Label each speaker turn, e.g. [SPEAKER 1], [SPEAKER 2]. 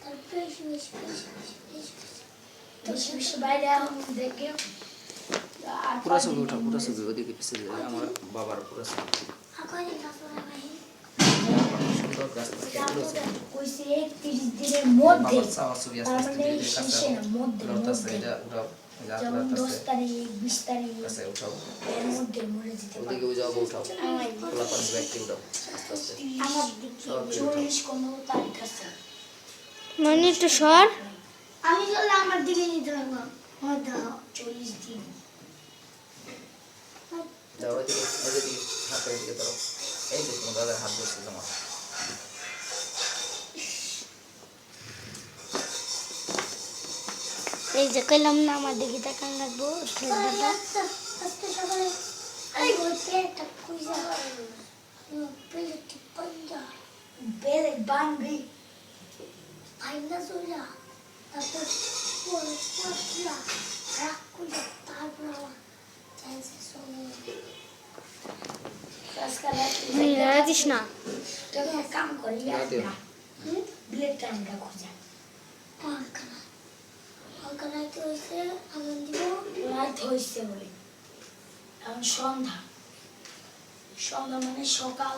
[SPEAKER 1] Piş piş piş piş
[SPEAKER 2] piş. Piş piş bayrağı দেখে
[SPEAKER 3] পুরা ছবি উঠাও পুরা ছবি ওদিকে পিছিয়ে যায় আমার বাবার পুরা ছবি
[SPEAKER 2] আমার দিকে চল্লিশ কোনো তারিখ আছে
[SPEAKER 1] মানে একটু সর।
[SPEAKER 2] আমি চলে আমার দিকে নিতে লাগলাম চল্লিশ দিন।
[SPEAKER 3] যাও ওইদিকে ওইদিকে হাতের দিকে ধরো এই যে তোমার দাদার হাত ধরছে তোমার।
[SPEAKER 1] এই যে কইলাম না আমার দিকে তাকান রাখব ছেলেটা ডাইনোসরা তারপর পশুরা রাক্ষুরা তারপর আমার চাইছে না।
[SPEAKER 2] কাম করি ব্লেডটা আমরা খোঁজা।
[SPEAKER 1] কারখানা কারখানাতে হয়েছে আগুন দিব।
[SPEAKER 2] রাত হয়েছে বলে। এখন সন্ধ্যা। সন্ধ্যা মানে সকাল।